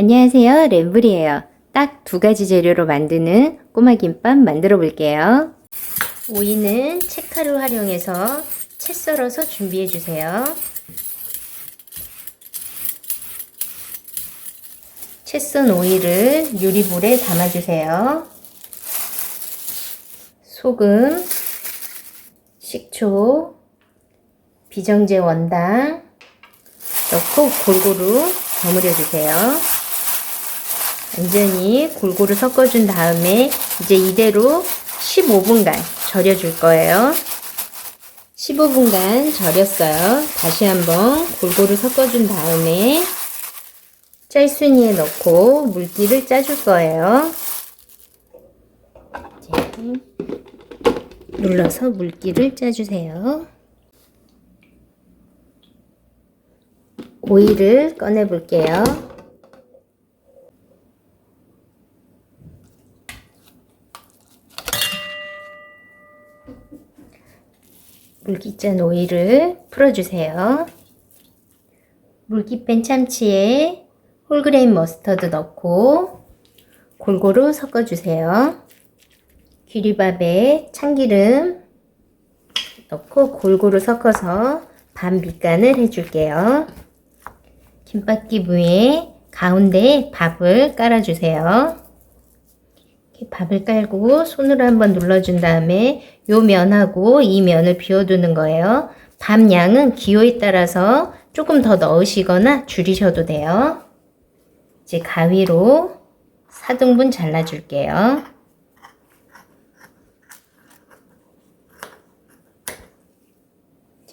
안녕하세요. 램블이에요. 딱 두 가지 재료로 만드는 꼬마 김밥 만들어 볼게요. 오이는 채칼을 활용해서 채 썰어서 준비해 주세요. 채 썬 오이를 유리볼에 담아 주세요. 소금, 식초, 비정제 원당 넣고 골고루 버무려 주세요. 완전히 골고루 섞어준 다음에 이제 이대로 15분간 절여줄 거예요. 15분간 절였어요. 다시 한번 골고루 섞어준 다음에 짤순이에 넣고 물기를 짜줄 거예요. 눌러서 물기를 짜주세요. 오이를 꺼내 볼게요. 물기 짠 오이를 풀어주세요. 물기 뺀 참치에 홀그레인 머스터드 넣고 골고루 섞어주세요. 귀리밥에 참기름 넣고 골고루 섞어서 반 밑간을 해줄게요. 김밥기 위에 가운데 밥을 깔아주세요. 이렇게 밥을 깔고 손으로 한번 눌러준 다음에 요 면하고 이 면을 비워두는 거예요. 밥 양은 기호에 따라서 조금 더 넣으시거나 줄이셔도 돼요. 이제 가위로 4등분 잘라줄게요.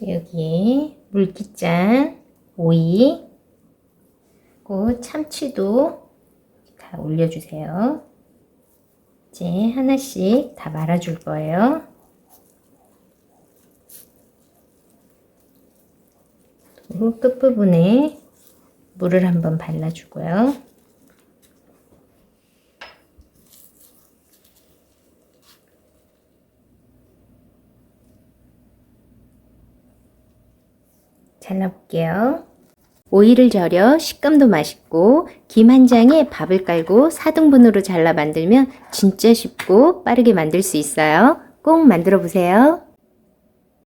여기에 물기짠, 오이, 참치도 다 올려주세요. 이제 하나씩 다 말아줄 거예요. 끝부분에 물을 한번 발라주고요. 잘라볼게요. 오이를 절여 식감도 맛있고 김 한 장에 밥을 깔고 4등분으로 잘라 만들면 진짜 쉽고 빠르게 만들 수 있어요. 꼭 만들어 보세요.